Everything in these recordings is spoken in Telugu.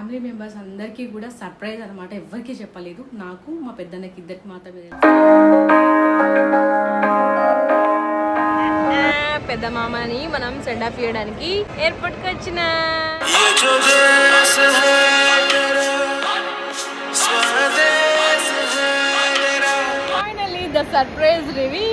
ఫ్యామిలీ మెంబర్స్ అందరికీ కూడా సర్ప్రైజ్ అనమాట ఎవరికీ చెప్పలేదు. నాకు మా పెద్దన్నకి ఇద్దరికి మాత్రమే పెద్ద మామని మనం సెండ్ ఆఫ్ చేయడానికి ఎయిర్పోర్ట్కి వచ్చిన. ఫైనలీ ద సర్ప్రైజ్ రివీ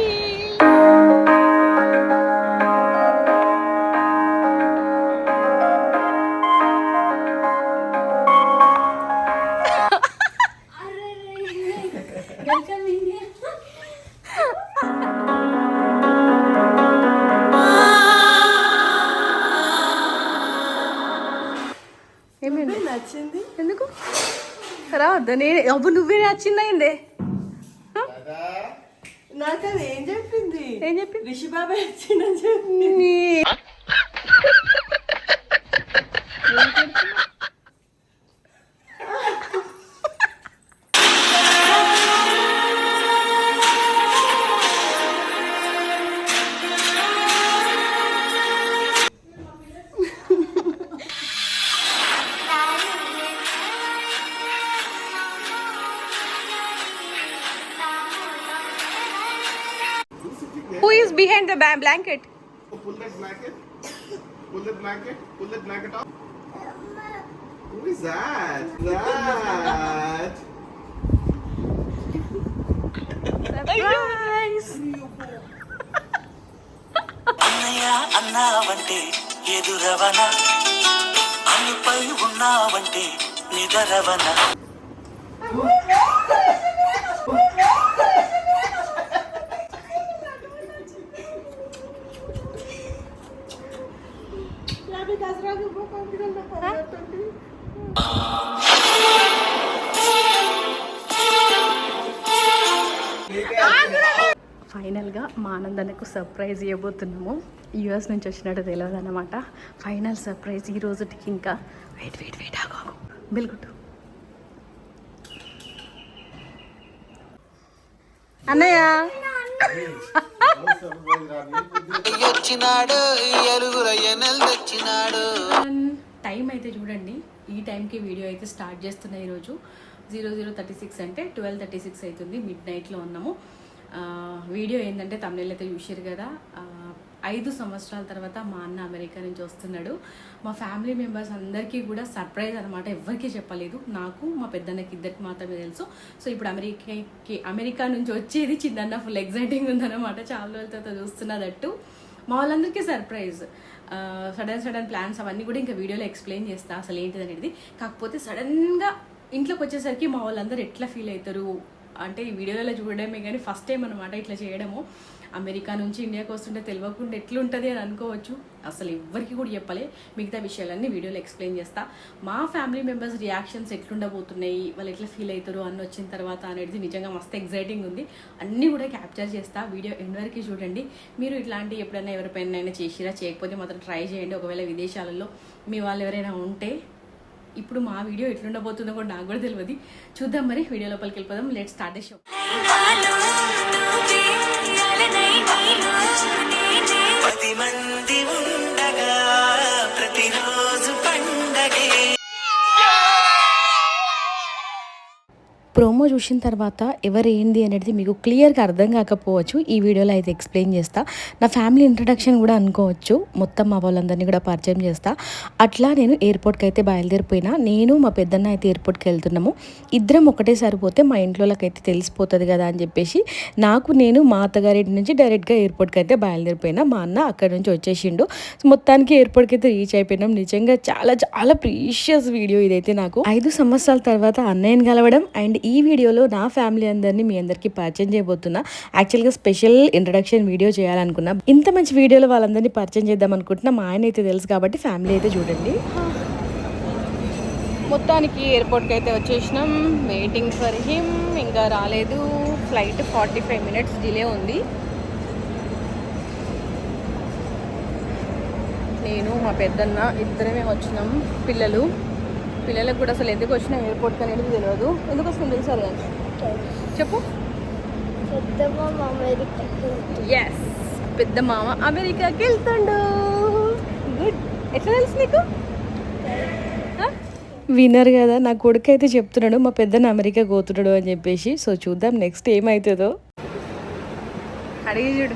ఎందుకు? రావద్దా నేను అబ్బు నువ్వే నచ్చిందయిందే నాకు అది ఏం చెప్పింది? ఏం చెప్పి రిషి బాబాయ్ వచ్చిందని చెప్పి the blanket Pull that blanket. Pull that blanket. Pull that blanket off. Who is that? That. అన్నయ్య అన్నావంటే ఎదురవన అన్నిపై ఉన్నావంటే నిదరవన సర్ప్రైజ్ ఇవ్వబోతున్నాము. యూఎస్ నుంచి వచ్చినట్టు తెలియదు అనమాట ఫైనల్ సర్ప్రైజ్ ఈ రోజుకి ఇంకా. వెయిట్ వెయిట్ వెయిట్ ఆగు బిల్గుట్టు అన్నయ్య. టైం అయితే చూడండి. ఈ టైంకి వీడియో అయితే స్టార్ట్ చేస్తున్నా ఈరోజు. జీరో జీరో థర్టీ సిక్స్ అంటే ట్వెల్వ్ థర్టీ సిక్స్ అవుతుంది. మిడ్ నైట్లో ఉన్నాము. వీడియో ఏంటంటే తమిళ అయితే చూసారు కదా. ఐదు సంవత్సరాల తర్వాత మా అన్న అమెరికా నుంచి వస్తున్నాడు. మా ఫ్యామిలీ మెంబర్స్ అందరికీ కూడా సర్ప్రైజ్ అనమాట ఎవరికీ చెప్పలేదు. నాకు మా పెద్దన్నకి ఇద్దరికి మాత్రమే తెలుసు. సో ఇప్పుడు అమెరికాకి అమెరికా నుంచి వచ్చేది చిన్న ఫుల్ ఎగ్జైటింగ్ ఉందన్నమాట. చాలా రోజుల తర్వాత చూస్తున్నదట్టు. మా వాళ్ళందరికీ సర్ప్రైజ్. సడన్ సడన్ ప్లాన్స్ అవన్నీ కూడా ఇంకా వీడియోలో ఎక్స్ప్లెయిన్ చేస్తా అసలు ఏంటిది అనేది కాకపోతే సడన్గా ఇంట్లోకి వచ్చేసరికి మా వాళ్ళందరూ ఎట్లా ఫీల్ అవుతారు? అంటే ఈ వీడియోలలో చూడడమే కానీ ఫస్ట్ టైం అనమాట ఇట్లా చేయడము. అమెరికా నుంచి ఇండియాకి వస్తుంటే తెలియకుండా ఎట్లుంటుంది అని అనుకోవచ్చు. అసలు ఎవ్వరికి కూడా చెప్పలే. మిగతా విషయాలన్నీ వీడియోలో ఎక్స్ప్లెయిన్ చేస్తా. మా ఫ్యామిలీ మెంబర్స్ రియాక్షన్స్ ఎట్లుండబోతున్నాయి? వాళ్ళు ఎట్లా ఫీల్ అవుతారు? అని వచ్చిన తర్వాత అనేది నిజంగా మస్తు ఎగ్జైటింగ్ ఉంది. అన్నీ కూడా క్యాప్చర్ చేస్తా. వీడియో ఎండ్ వరకు చూడండి. మీరు ఇట్లాంటి ఎప్పుడైనా ఎవరిపైన చేసిరా? చేయకపోతే మాత్రం ట్రై చేయండి. ఒకవేళ విదేశాలలో మీ వాళ్ళు ఎవరైనా ఉంటే ఇప్పుడు మా వీడియో ఎట్లుండబోతుందో కూడా నాకు కూడా తెలియదు చూద్దాం మరి వీడియో లోపలికి వెళ్ళిపోదాం. లెట్ స్టార్ట్ షో పది మంది ఉండగా ప్రతిరోజు పండగే. ప్రోమో చూసిన తర్వాత ఎవరు ఏంది అనేది మీకు క్లియర్గా అర్థం కాకపోవచ్చు. ఈ వీడియోలో అయితే ఎక్స్ప్లెయిన్ చేస్తా. నా ఫ్యామిలీ ఇంట్రడక్షన్ కూడా అనుకోవచ్చు. మొత్తం మా వాళ్ళందరినీ కూడా పరిచయం చేస్తా. అట్లా నేను ఎయిర్పోర్ట్కి అయితే బయలుదేరిపోయినా. నేను మా పెద్దన్న అయితే ఎయిర్పోర్ట్కి వెళ్తున్నాము. ఇద్దరం ఒకటే సరిపోతే మా ఇంట్లో అయితే తెలిసిపోతుంది కదా అని చెప్పేసి నాకు నేను మా అత్తగారింటి నుంచి డైరెక్ట్గా ఎయిర్పోర్ట్కి అయితే బయలుదేరిపోయినా. మా అన్న అక్కడ నుంచి వచ్చేసిండు. మొత్తానికి ఎయిర్పోర్ట్కి అయితే రీచ్ అయిపోయినాం. నిజంగా చాలా చాలా ప్రీషియస్ వీడియో ఇదైతే నాకు. ఐదు సంవత్సరాల తర్వాత అన్నయ్యని కలవడం అండ్ ఈ వీడియోలో నా ఫ్యామిలీ అందరినీ మీ అందరికీ పరిచయం చేయబోతున్నా. యాక్చువల్గా స్పెషల్ ఇంట్రడక్షన్ వీడియో చేయాలనుకున్నా. ఇంత మంచి వీడియోలో వాళ్ళందరినీ పరిచయం చేద్దాం అనుకుంటున్నా. మా ఆయన అయితే తెలుసు కాబట్టి ఫ్యామిలీ అయితే చూడండి. మొత్తానికి ఎయిర్పోర్ట్కి అయితే వచ్చేసినాం. వెయిటింగ్ ఫర్ హిమ్ ఇంకా రాలేదు. Flight forty five minutes delay ఉంది. నేను మా పెద్దన్న ఇద్దరమే వచ్చినాం. పిల్లలు. పిల్లలకు కూడా అసలు ఎందుకు వచ్చినాం ఎయిర్పోర్ట్కి అనేది తెలియదు ఎందుకు వస్తుంది తెలుసా చెప్పు. ఎస్ పెద్ద మామ అమెరికాకి వెళ్తుండు. గుడ్ ఎట్లా తెలుసు నీకు? ఆ? వినర్ కదా. నా కొడుకు అయితే చెప్తున్నాడు మా పెద్దన్న అమెరికా పోతున్నాడు అని చెప్పేసి. సో చూద్దాం నెక్స్ట్ ఏమవుతుందో అడిగి చూడు.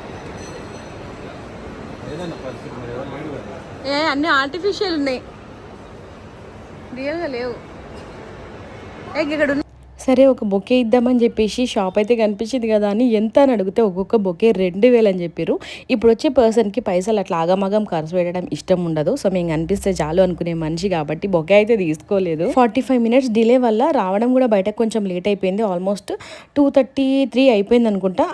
ఏ అన్ని ఆర్టిఫిషియల్ ఉన్నాయి. రియల్గా లేవు ఏ ఇక్కడ ఉన్న- సరే ఒక బొకే ఇద్దామని చెప్పేసి షాప్ అయితే కనిపించింది కదా అని ఎంత అని అడిగితే ఒక్కొక్క బొకే రెండు వేలు అని చెప్పారు. ఇప్పుడు వచ్చే పర్సన్కి పైసలు అట్లా ఆగమాగం ఖర్చు పెట్టడం ఇష్టం ఉండదు. సో మేము కనిపిస్తే చాలు అనుకునే మనిషి కాబట్టి బొకే అయితే తీసుకోలేదు. ఫార్టీ ఫైవ్ మినిట్స్ డిలే వల్ల రావడం కూడా బయటకు కొంచెం లేట్ అయిపోయింది. ఆల్మోస్ట్ టూ థర్టీ త్రీ అయిపోయింది అనుకుంటా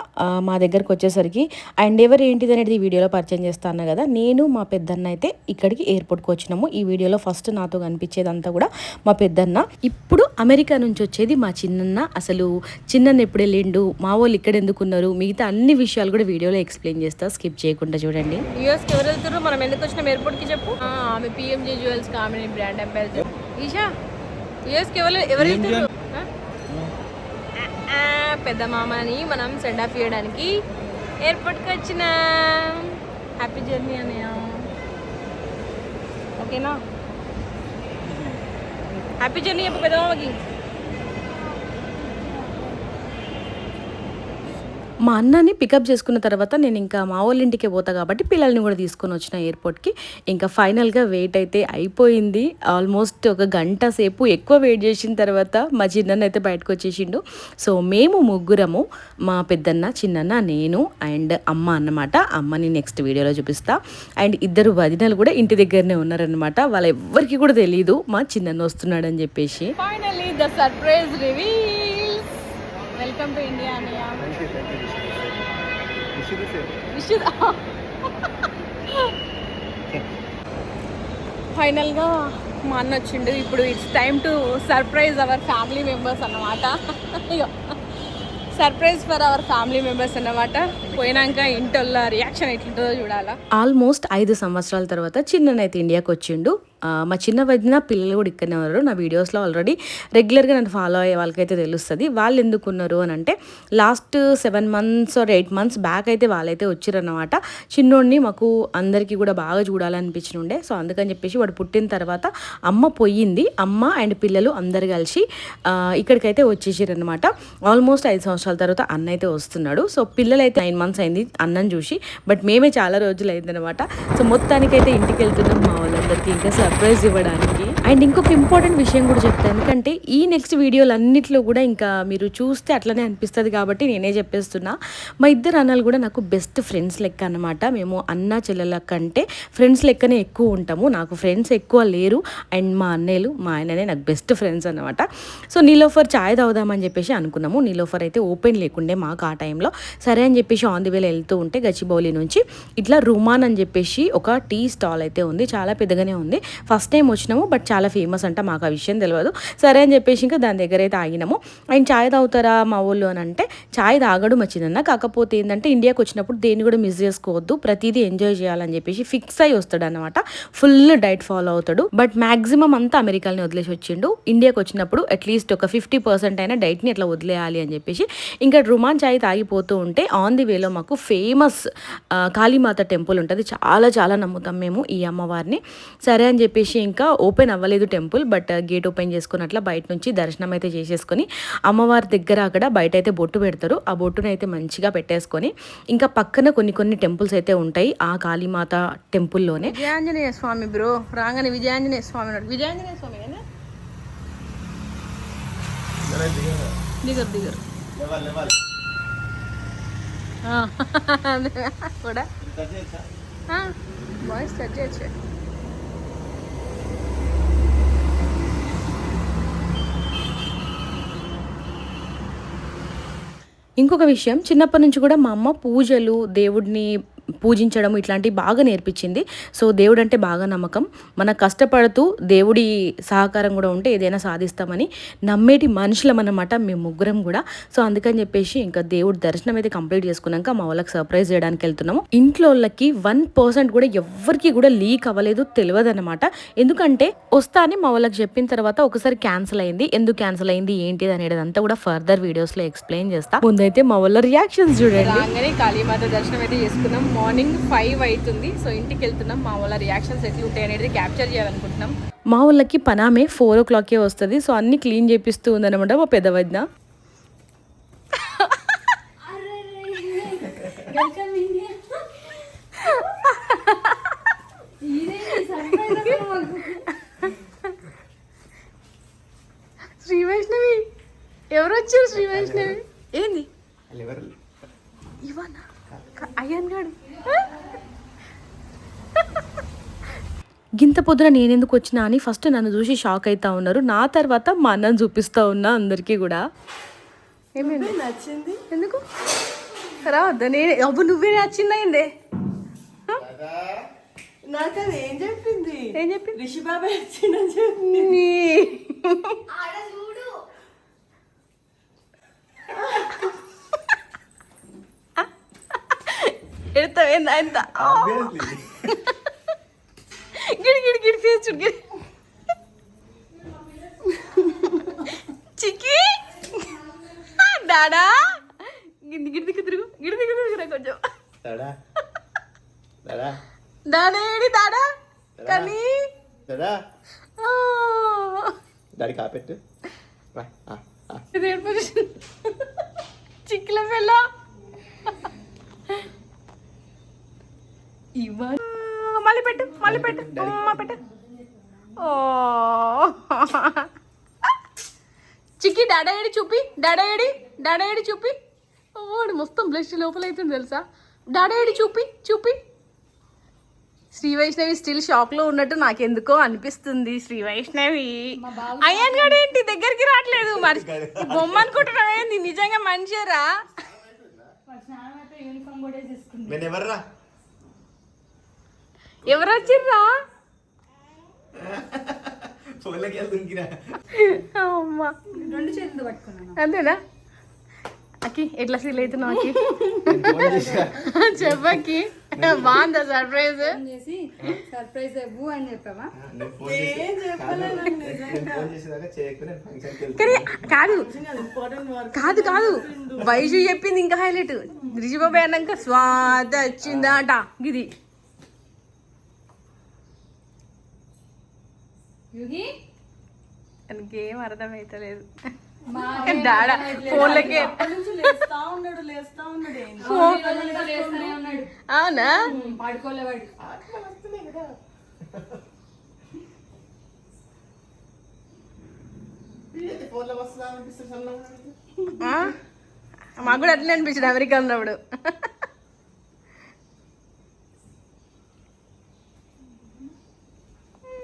మా దగ్గరకు వచ్చేసరికి. అండ్ ఎవరు ఏంటిది అనేది ఈ వీడియోలో పరిచయం చేస్తాను కదా నేను మా పెద్దన్న అయితే ఇక్కడికి ఎయిర్పోర్ట్కి వచ్చినాము. ఈ వీడియోలో ఫస్ట్ నాతో కనిపించేదంతా కూడా మా పెద్దన్న. ఇప్పుడు అమెరికా నుంచి వచ్చేది మా చిన్నన్న అసలు చిన్నన్న ఎప్పుడు వెళ్ళిండు మా వాళ్ళు ఇక్కడ ఎందుకు ఉన్నారు మిగతా అన్ని విషయాలు కూడా వీడియోలో ఎక్స్ప్లెయిన్ చేస్తా స్కిప్ చేయకుండా చూడండి. యూఎస్కి ఎవరు వెళ్తారు మనం ఎందుకు వచ్చినాం? ఎయిర్పోర్ట్కి చెప్పు. ఆ, ఆమె పిఎంజే జ్యువెల్స్ ఆమె బ్రాండ్ అంబాసిడర్ ఈషా యూఎస్కి ఎవరు ఎవరు వెళ్తారు పెద్ద మామని మనం సెండ్ ఆఫ్ చేయడానికి ఎయిర్పోర్ట్కి వచ్చిన. హ్యాపీ జర్నీ అన్నయ్య. ఓకేనా హ్యాపీ జర్నీ చెప్పు పెద్ద మామకి మా అన్నని పికప్ చేసుకున్న తర్వాత నేను ఇంకా మా వాళ్ళ ఇంటికి పోతా కాబట్టి పిల్లల్ని కూడా తీసుకొని వచ్చిన ఎయిర్పోర్ట్కి ఇంకా ఫైనల్గా వెయిట్ అయితే అయిపోయింది. ఆల్మోస్ట్ ఒక గంట సేపు ఎక్కువ వెయిట్ చేసిన తర్వాత మా చిన్నన్న అయితే బయటకు వచ్చేసిండు. సో మేము ముగ్గురము మా పెద్దన్న చిన్నన్న నేను అండ్ అమ్మ అన్నమాట. అమ్మని నెక్స్ట్ వీడియోలో చూపిస్తా. అండ్ ఇద్దరు వదినలు కూడా ఇంటి దగ్గరనే ఉన్నారనమాట వాళ్ళ ఎవ్వరికి కూడా తెలియదు మా చిన్నన్న వస్తున్నాడని చెప్పేసి. Finally the surprise reveals welcome to India అన్నయ్య ఫైనల్గా మా అన్న వచ్చిండు. ఇప్పుడు it's time to surprise our family members అన్నమాట. Surprise for our family members అన్నమాట. పోయినాక ఇంటోళ్ళ రియాక్షన్ ఎట్లుంటుందో చూడాలా. ఆల్మోస్ట్ ఐదు సంవత్సరాల తర్వాత చిన్ననైతే ఇండియాకి వచ్చిండు. మా చిన్న వదిన పిల్లలు కూడా ఇక్కడనే ఉన్నారు. నా వీడియోస్లో ఆల్రెడీ రెగ్యులర్గా నన్ను ఫాలో అయ్యే వాళ్ళకైతే తెలుస్తుంది. వాళ్ళు ఎందుకున్నారు అని అంటే last seven months or eight months back అయితే వాళ్ళైతే వచ్చారన్నమాట. చిన్నోడిని మాకు అందరికీ కూడా బాగా చూడాలనిపించిన ఉండే సో అందుకని చెప్పేసి వాడు పుట్టిన తర్వాత అమ్మ పోయింది. అమ్మ అండ్ పిల్లలు అందరు కలిసి ఇక్కడికైతే వచ్చేసారనమాట ఆల్మోస్ట్ ఐదు సంవత్సరాల తర్వాత అన్న అయితే వస్తున్నాడు. సో పిల్లలైతే నైన్ మంత్స్ అయింది అన్నం చూసి. బట్ మేమే చాలా రోజులు అయిందనమాట సో మొత్తానికైతే ఇంటికి వెళ్తున్నాం మా వాళ్ళందరికీ. ఇంకా సర్ప్రైజ్ ఇవ్వడానికి. అండ్ ఇంకొక ఇంపార్టెంట్ విషయం కూడా చెప్తాను ఎందుకంటే ఈ నెక్స్ట్ వీడియోలు అన్నిట్లో కూడా ఇంకా మీరు చూస్తే అట్లనే అనిపిస్తుంది కాబట్టి నేనే చెప్పేస్తున్నా. మా ఇద్దరు అన్నలు కూడా నాకు బెస్ట్ ఫ్రెండ్స్ లెక్క అనమాట మేము అన్న చెల్లెల కంటే ఫ్రెండ్స్ లెక్కనే ఎక్కువ ఉంటాము. నాకు ఫ్రెండ్స్ ఎక్కువ లేరు. అండ్ మా అన్నయ్యలు మా ఆయననే నాకు బెస్ట్ ఫ్రెండ్స్ అనమాట సో నీలోఫర్ చాయ్ తాగుదామని చెప్పేసి అనుకున్నాము. నీలోఫర్ అయితే ఓపెన్ లేకుండే మాకు ఆ టైంలో సరే అని చెప్పేసి ఆన్ ది వేలో వెళ్తూ ఉంటే గచ్చిబౌలి నుంచి ఇట్లా రుమాన్ అని చెప్పేసి ఒక టీ స్టాల్ అయితే ఉంది. చాలా పెద్దగానే ఉంది. ఫస్ట్ టైం వచ్చినాము బట్ చాలా ఫేమస్ అంట మాకు ఆ విషయం తెలియదు సరే అని చెప్పేసి ఇంకా దాని దగ్గర అయితే ఆగినాము. ఆయన చాయ్ తాగుతారా మా ఊళ్ళో అని అంటే చాయ్ తాగడం వచ్చిందన్న. కాకపోతే ఏంటంటే ఇండియాకి వచ్చినప్పుడు దేన్ని కూడా మిస్ చేసుకోవద్దు ప్రతిదీ ఎంజాయ్ చేయాలని చెప్పేసి ఫిక్స్ అయి వస్తాడు అనమాట ఫుల్ డైట్ ఫాలో అవుతాడు. బట్ మాక్సిమం అంతా అమెరికాని వదిలేసి వచ్చిండు. ఇండియాకి వచ్చినప్పుడు అట్లీస్ట్ ఒక ఫిఫ్టీ పర్సెంట్ అయినా డైట్ని ఎట్లా వదిలేయాలి అని చెప్పేసి ఇంకా రుమాన్ చాయ్ తాగిపోతూ ఉంటే ఆన్ ది వేలో మాకు ఫేమస్ కాళీమాత టెంపుల్ ఉంటుంది. చాలా చాలా నమ్ముతాం మేము ఈ అమ్మవారిని. సరే అని చెప్పేసి ఇంకా ఓపెన్ అవ్వలేదు టెంపుల్ బట్ గేట్ ఓపెన్ చేసుకుని అట్లా బయట నుంచి దర్శనం అయితే చేసేసుకొని అమ్మవారి దగ్గర అక్కడ బయట అయితే బొట్టు పెడతారు. ఆ బొట్టును అయితే మంచిగా పెట్టేసుకొని ఇంకా పక్కన కొన్ని కొన్ని టెంపుల్స్ అయితే ఉంటాయి ఆ కాళీమాత టెంపుల్లోనే. విజయాంజనేయ స్వామి బ్రో రాగానే విజయాంజనేయ స్వామి విజయాంజనేయ స్వామి దిగరు దిగరు. కూడా. వాయిస్ సెట్ చేయచ్చు. ఇంకొక విషయం చిన్నప్పటి నుంచి కూడా మా అమ్మ పూజలు దేవుడిని పూజించడం ఇట్లాంటివి బాగా నేర్పించింది. సో దేవుడు అంటే బాగా నమ్మకం. మన కష్టపడుతూ దేవుడి సహకారం కూడా ఉంటే ఏదైనా సాధిస్తామని నమ్మేటి మనుషులం అన్నమాట మేము ముగ్గురం కూడా. సో అందుకని చెప్పేసి ఇంకా దేవుడి దర్శనం అయితే కంప్లీట్ చేసుకున్నాక మా వాళ్ళకి సర్ప్రైజ్ చేయడానికి వెళ్తున్నాము. ఇంట్లో వాళ్ళకి వన్ పర్సెంట్ కూడా ఎవరికి కూడా లీక్ అవ్వలేదు తెలియదు అనమాట ఎందుకంటే వస్తా అని మా వాళ్ళకి చెప్పిన తర్వాత ఒకసారి క్యాన్సిల్ అయింది. ఎందుకు క్యాన్సిల్ అయింది? ఏంటిది అనేది అంతా కూడా ఫర్దర్ వీడియోస్లో ఎక్స్ప్లెయిన్ చేస్తా. ముందైతే మా వాళ్ళ రియాక్షన్స్ చూడండి. కాళీమాత దర్శనం అయితే చేసుకున్నాం. మార్నింగ్ ఫైవ్ అవుతుంది. సో ఇంటికి వెళ్తున్నాం. మా వాళ్ళ రియాక్షన్స్ ఎట్లా ఉంటాయి అనేది క్యాప్చర్ చేయాలనుకుంటున్నాం. మా వాళ్ళకి పనామే ఫోర్ ఓ క్లాకే వస్తుంది. సో అన్ని క్లీన్ చేపిస్తూ ఉందన్నమాట మా పెద్ద వదిన. శ్రీ వైష్ణవి ఎవరు వచ్చారు శ్రీ వైష్ణవి? ఏంది? Liver. ఇవానా అయ్యాన్ గాడు. గింత పొద్దున నేనెందుకు వచ్చినా అని ఫస్ట్ నన్ను చూసి షాక్ అవుతా ఉన్నారు. నా తర్వాత మా అన్నను చూపిస్తూ ఉన్నా అందరికీ కూడా. ఏమైంది? నచ్చింది. ఎందుకు? రావద్దా నేను అబ్బు నువ్వే నచ్చిందయిందే నాకు అది ఏం చెప్పింది? ఏం చెప్పి రిషి బాబాయ్ వచ్చిందని చెప్పింది. ఎంత Obviously. గిడి గిడి గిడి ఫేస్ చూడు గిడి చిక్కి డాడా గిడి గిడి దిక్కు తిరుగు గిడి దిక్కు తిరుగురా కొంచెం. Dada. డాడా ఏడి దాడా కానీ. ఇది ఏడు పొజిషన్ చిక్కిల పిల్ల ఇవ్వ మళ్ళీ పెట్టు మళ్ళీ పెట్టు. అమ్మ పెట్టు. ఓ. చిక్కి డాడా ఏడి చూపి డాడా ఏడి డాడా ఏడి చూపి ఓడి మొత్తం బ్లష్ లోపల అవుతుంది తెలుసా? డాడా ఏడి చూపి చూపి. శ్రీ వైష్ణవి స్టిల్ షాక్లో ఉన్నట్టు నాకెందుకో అనిపిస్తుంది శ్రీ వైష్ణవి. అయ్యాన్ గడు ఏంటి? దగ్గరికి రావట్లేదు మరి. బొమ్మ అనుకుంటున్నావు ఏంది? నిజంగా మంచిరా నేను ఎవర్రా? ఎవరు వచ్చిర్రా అంతేనా? అక్కి ఎట్లా ఫీల్ అవుతున్నావు చేసా చెప్పకి బాగుందా సర్ప్రైజ్ సర్ప్రైజ్ ఇవ్వు అని చెప్పావా? కాదు, కానీ కాదు. కాదు కాదు. వైజు చెప్పింది ఇంకా హైలైట్ రిజిబాబాయ్ అన్నాక స్వాద వచ్చిందట. ఇది. యుగి మనకేం అర్థమైతలేదు. మా డాడా ఫోన్లకే. లేస్తా ఉన్నాడు లేస్తా ఉన్నాడు అవునా? పడుకోలేవాడు? మాకు కూడా అట్లనే అనిపించింది అమెరికా ఉన్నప్పుడు.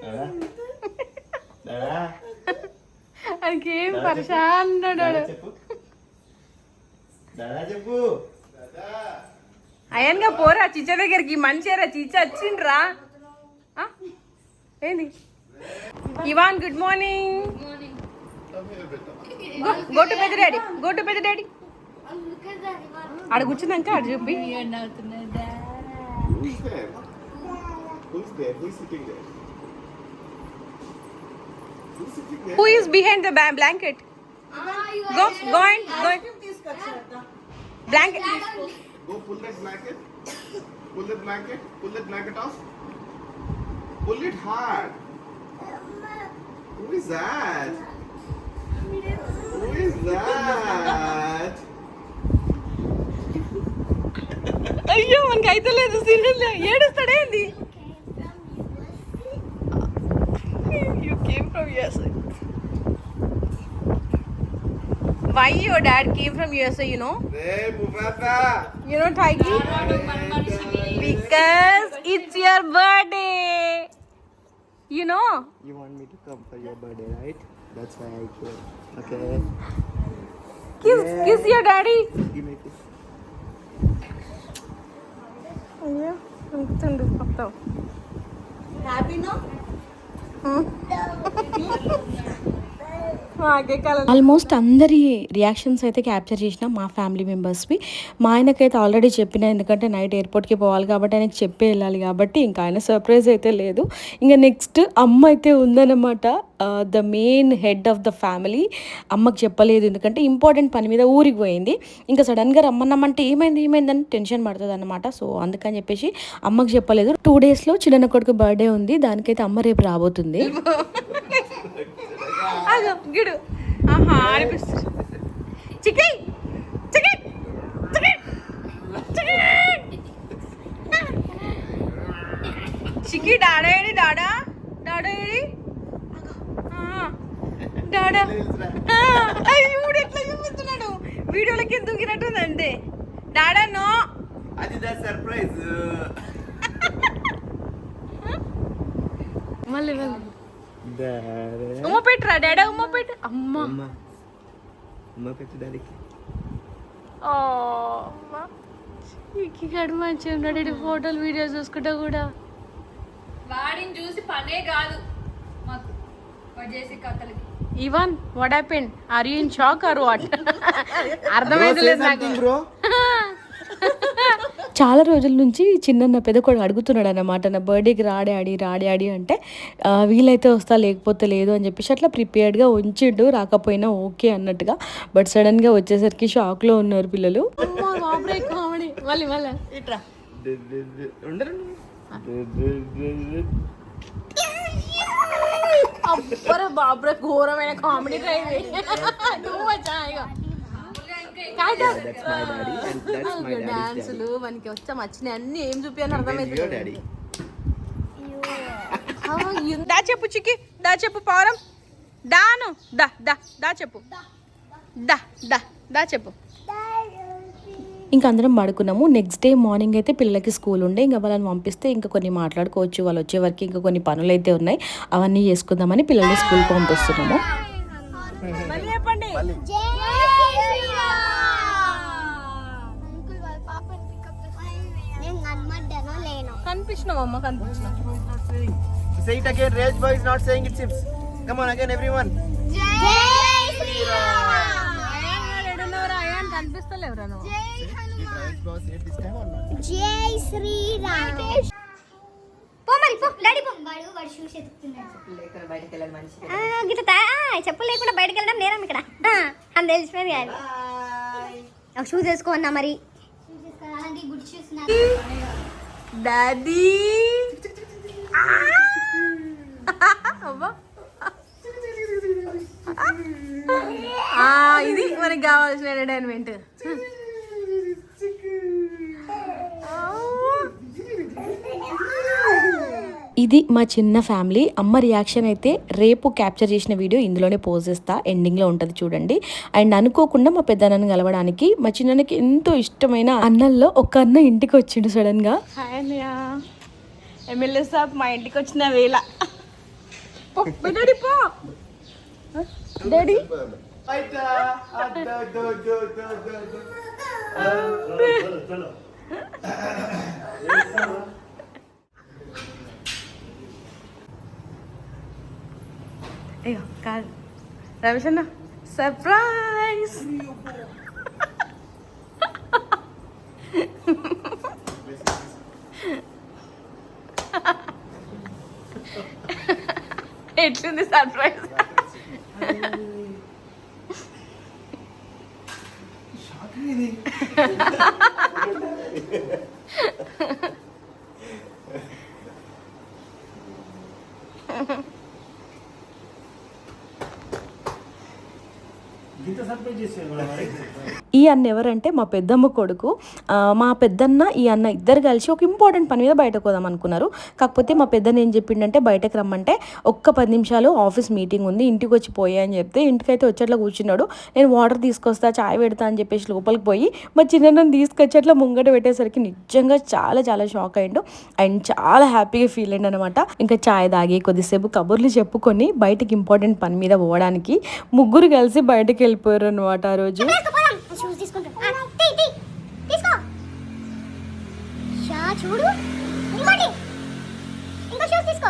Dada. పరిశాన్ Dada చెప్పు. చెప్పు. అయ్యన్గా పోరా చిచ్చ దగ్గరికి. మంచిగా చిచ్చ వచ్చిండ్రా? ఏంది? Ivan good morning go to పెద్ద డాడీ గో టు పెద్ద డాడీ. ఆడ కూర్చున్నాక ఆడ చూపి Who is behind the blanket go go and go తీసుకొచ్చినట్ట blanket Go pull that blanket. Pull that blanket. Pull that blanket off. Pull it hard. Who is that? Who is that? అయ్యో మనకి అయితే లేదు serial ఏడుస్తాడేంది USA. Why your dad came from USA, you know? You know, Tiggy? Because it's your birthday. You know? You want me to come for your birthday, right? That's why I came. Okay. Kiss, yeah. kiss your daddy. Give me a kiss. Yeah, I'm Happy, no? 嗯。almost అందరి రియాక్షన్స్ అయితే క్యాప్చర్ చేసిన మా ఫ్యామిలీ మెంబర్స్వి. మా ఆయనకైతే ఆల్రెడీ చెప్పిన ఎందుకంటే నైట్ ఎయిర్పోర్ట్కి పోవాలి కాబట్టి ఆయనకి చెప్పే వెళ్ళాలి కాబట్టి ఇంకా ఆయన సర్ప్రైజ్ అయితే లేదు. ఇంకా నెక్స్ట్ అమ్మ అయితే ఉందన్నమాట the main head of the family అమ్మకి చెప్పలేదు ఎందుకంటే ఇంపార్టెంట్ పని మీద ఊరికి పోయింది. ఇంకా సడన్గా రమ్మన్నామంటే ఏమైంది ఏమైందని టెన్షన్ పడుతుంది అనమాట సో అందుకని చెప్పేసి అమ్మకి చెప్పలేదు. టూ డేస్లో చిన్న కొడుకు బర్త్డే ఉంది దానికైతే అమ్మ రేపు రాబోతుంది. అగో గిడు. ఆహా అనిపిస్తుంది చికి చికి చికి చికి డాడా ఏడి డాడా? డాడా ఏడి? డాడా. ఇప్పుడు ఎట్లా చూపిస్తున్నాడు? వీడియోలకి దూకినట్టుంది అంతే. డాడా నో. అది దా సర్ప్రైజ్. మళ్ళీ మళ్ళీ ఉమ్మ పెట్టురా డాడా ఉమ్మ పెట్టు. అమ్మ. అమ్మ. పెట్టు డాడీకి. ఓ మంచిగా ఉన్నాడు. ఫోటోలు వీడియోస్ చూసుకుంటా కూడా. వాడిని చూసి పనే కాదు మాకు. వాడు చేసే కథలకి. Even what happen are you in shock or what అర్థమైతే లేదు నాకు. బ్రో చాలా రోజుల నుంచి చిన్న పెద్ద కొడుకు అడుగుతున్నాడు అనమాట నా బర్త్డేకి రాడాడి రాడాడి అంటే వీలైతే వస్తా లేకపోతే లేదు అని చెప్పేసి అట్లా ప్రిపేర్డ్గా ఉంచిండు రాకపోయినా ఓకే అన్నట్టుగా. బట్ సడన్గా వచ్చేసరికి షాక్లో ఉన్నారు పిల్లలు. అబ్బరే బాబ్రే ఘోరమైన కామెడీ ట్రై డాన్సులు మనకి వచ్చా వచ్చినాయి అన్ని ఏం చూపించాలని అర్థమైంది డాడీ దా చెప్పు చికి దా చెప్పు పౌరం దాను. దా దా దా చెప్పు. దా దా దా చెప్పు. ఇంకా అందరం పడుకున్నాము. నెక్స్ట్ డే మార్నింగ్ అయితే పిల్లలకి స్కూల్ ఉండే. ఇంకా వాళ్ళని పంపిస్తే ఇంకా కొన్ని మాట్లాడుకోవచ్చు. వాళ్ళు వచ్చే వరకు ఇంకా కొన్ని పనులు అయితే ఉన్నాయి. అవన్నీ చేసుకుందామని పిల్లల్ని స్కూల్కి పంపిస్తున్నాము. మళ్ళీ. చెప్పండి కనిపించినావమ్మ కనిపించిన Say it again. Rage boy is not saying it seems. Come on again, everyone. కనిపిస్తలేవురా నువ్వు? Did Rage boy say it this time or not? జై శ్రీరామ్. పో మరి పో. డాడీ పో. వాడు వాడు షూస్ ఎత్తుకున్నాడు. ఆ, గిట్ల తా ఆ, చెప్పులు లేకుండా బయటకు వెళ్ళడం నేరం ఇక్కడ. ఆ, అని తెలిసిపోయింది ఒక షూస్ మరి. అలాంటి గుడ్ షూస్ డాడీ ఇది మనకి కావాల్సిన ఎంటర్టైన్మెంట్ ఇది మా చిన్న ఫ్యామిలీ. అమ్మ రియాక్షన్ అయితే రేపు క్యాప్చర్ చేసిన వీడియో ఇందులోనే పోజ్ చేస్తా. ఎండింగ్లో ఉంటుంది చూడండి. అండ్ అనుకోకుండా మా పెద్దన్నను కలవడానికి మా చిన్నకి ఎంతో ఇష్టమైన అన్నల్లో ఒక అన్న ఇంటికి వచ్చిండు సడన్గా ఎమ్మెల్యే సాబ్ మా ఇంటికి వచ్చిన వేళ. పో, పో డాడీ కాదు రమేష్ అన్న సర్ప్రైజ్ ఎట్లుంది సర్ప్రైజ్ అన్న ఎవరంటే మా పెద్దమ్మ కొడుకు. మా పెద్దన్న ఈ అన్న ఇద్దరు కలిసి ఒక ఇంపార్టెంట్ పని మీద బయటకు పోదాం అనుకున్నారు. కాకపోతే మా పెద్దన్న ఏం చెప్పిండంటే బయటకు రమ్మంటే ఒక్క పది నిమిషాలు ఆఫీస్ మీటింగ్ ఉంది ఇంటికి వచ్చి పోయా అని చెప్తే ఇంటికైతే వచ్చేట్లా కూర్చున్నాడు. నేను వాటర్ తీసుకొస్తా చాయ్ పెడతా అని చెప్పేసి లోపలికి పోయి మా చిన్న తీసుకొచ్చి అట్లా ముంగట పెట్టేసరికి నిజంగా చాలా చాలా షాక్ అయ్యిండు. అండ్ చాలా హ్యాపీగా ఫీల్ అయ్యిండు అనమాట ఇంకా చాయ్ తాగి కొద్దిసేపు కబుర్లు చెప్పుకొని బయటకి ఇంపార్టెంట్ పని మీద పోవడానికి ముగ్గురు కలిసి బయటకు వెళ్ళిపోయారు అనమాట ఆ రోజు. చూడు. ఇంకోటి ఇంకో షూస్ తీసుకో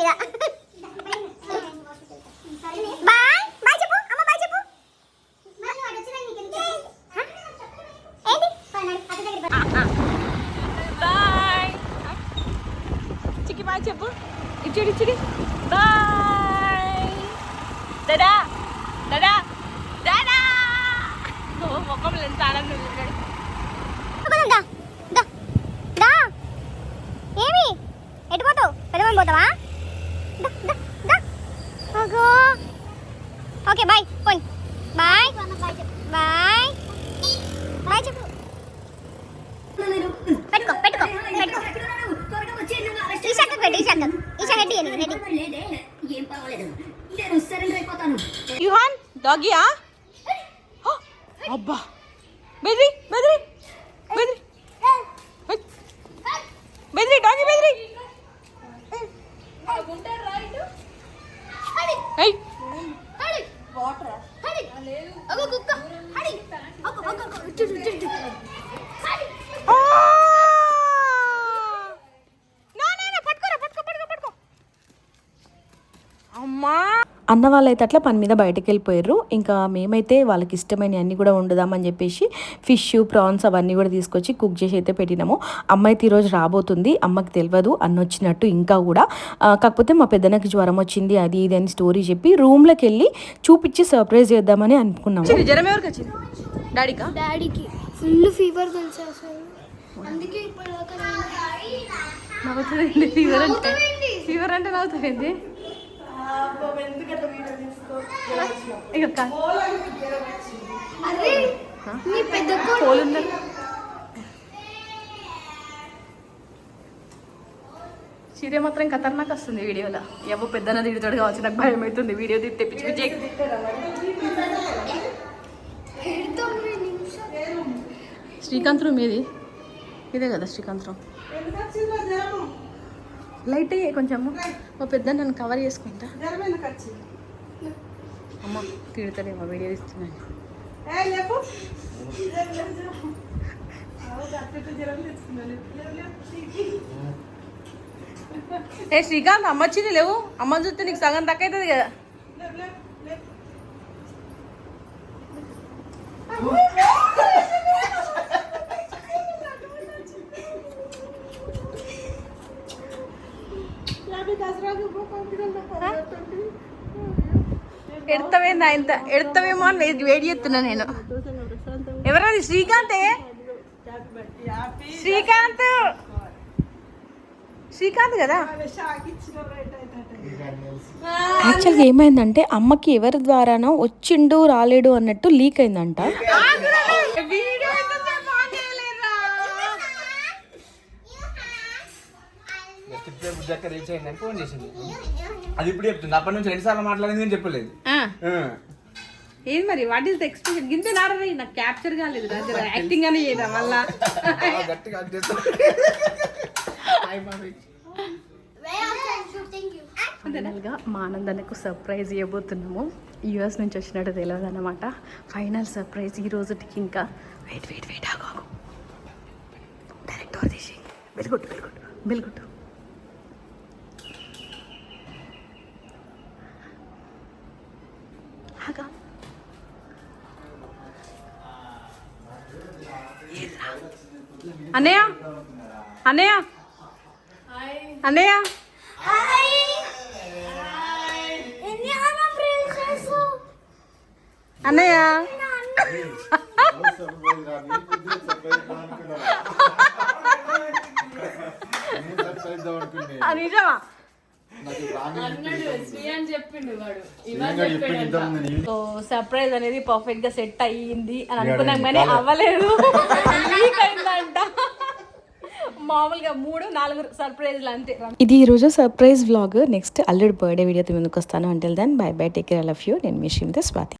தான் రెడీ ఏం పర్వాలేదు. నేను సరెండర్ అయిపోతాను. యుహాన్ డాగియా అబ్బా! బెదిరి బెదిరి బెదిరి. బెదిరి డాగి బెదిరి. ఏయ్! ఆ! నా, నా, నా, పట్టుకోరా, పట్టుకో, పట్టుకో, పట్టుకో. అమ్మా! అన్న వాళ్ళైతే అట్లా పని మీద బయటకు వెళ్ళిపోయారు ఇంకా మేమైతే వాళ్ళకి ఇష్టమైన అన్ని కూడా వండుదామని చెప్పేసి ఫిష్ ప్రాన్స్ అవన్నీ కూడా తీసుకొచ్చి కుక్ చేసి అయితే పెట్టినాము. అమ్మ అయితే ఈరోజు రాబోతుంది. అమ్మకి తెలియదు అన్న వచ్చినట్టు ఇంకా కూడా. కాకపోతే మా పెద్దనకి జ్వరం వచ్చింది అది ఇది అని స్టోరీ చెప్పి రూమ్లోకి వెళ్ళి చూపించి సర్ప్రైజ్ చేద్దామని అనుకున్నాము. జ్వరం ఎవరికి వచ్చింది? డాడీకా? డాడీకి. ఫుల్ ఫీవర్ తెలుసా అసలు? అందుకే ఇప్పటిదాకా నవ్వుతుంది ఫీవర్ అంటే ఫీవర్ అంటే నవ్వుతుంది పోలుందా? చీర మాత్రం ఖతర్నాక్ వస్తుంది వీడియోలో. ఎవో పెద్దన తిడుతాడు కావచ్చు నాకు భయం అవుతుంది. వీడియో తెప్పించి విజయ్ శ్రీకాంత్ రూమ్ ఏది? ఇదే కదా శ్రీకాంత్ రూమ్ లైట్ కొంచెము. మా పెద్ద నన్ను కవర్ చేసుకుంటా. అమ్మ తిడతాడేమో వీడియో ఇస్తున్నాను ఏ శ్రీకాంత్ అమ్మ వచ్చింది లేవు. అమ్మ చూస్తే నీకు సగం తక్కువ అవుతుంది కదా లేవు, లేవు, లేవు. యాభై దసరాకు పంపిణీ ఎడతవేందా ఇంత? ఎడతవేమో అని వెయిట్ వెయిట్ చేస్తున్నా నేను. ఎవరది? శ్రీకాంతే? శ్రీకాంత్! శ్రీకాంత్ కదా? యాక్చువల్గా ఏమైందంటే అమ్మకి ఎవరి ద్వారానో వచ్చిండు రాలేడు అన్నట్టు లీక్ అయిందంట. బుజ్జక్క రీచ్ అయిందని ఫోన్ చేసింది. అది ఇప్పుడు చెప్తుంది. అప్పటి నుంచి రెండు సార్లు మాట్లాడింది నేను చెప్పలేదు. ఏం మరి? వాట్ ఈస్ ద ఎక్స్పీరియన్స్ గింతే నారది నాకు క్యాప్చర్ కాలేదు యాక్టింగ్ అని చేయదా మళ్ళా. ఫైనల్గా మా ఆనందానికి సర్ప్రైజ్ ఇవ్వబోతున్నాము. యూఎస్ నుంచి వచ్చినట్టు తెలియదు అనమాట ఫైనల్ సర్ప్రైజ్ ఈ రోజుకి ఇంకా. వెయిట్ వెయిట్ వెయిట్ ఆగు డైరెక్ట్ డోర్ తీసి వెలుగుట్టు వెలుగుట్టు వెలుగుట్టు ఆగా అన్నయ్య అన్నయ్య అన్నయ్య అన్నయ్య నిజమా సో సర్ప్రైజ్ అనేది పర్ఫెక్ట్గా సెట్ అయ్యింది అని అనుకున్నాం కానీ అవ్వలేదు. అయిందంట. మామూలుగా మూడు నాలుగు సర్ప్రైజ్లు అంతే. ఇది ఈరోజు సర్ప్రైజ్ వ్లాగ్. నెక్స్ట్ అల్లుడు బర్త్డే వీడియోతో ముందుకు వస్తాను. Until then bye bye take care love you నేను మీ స్వాతి.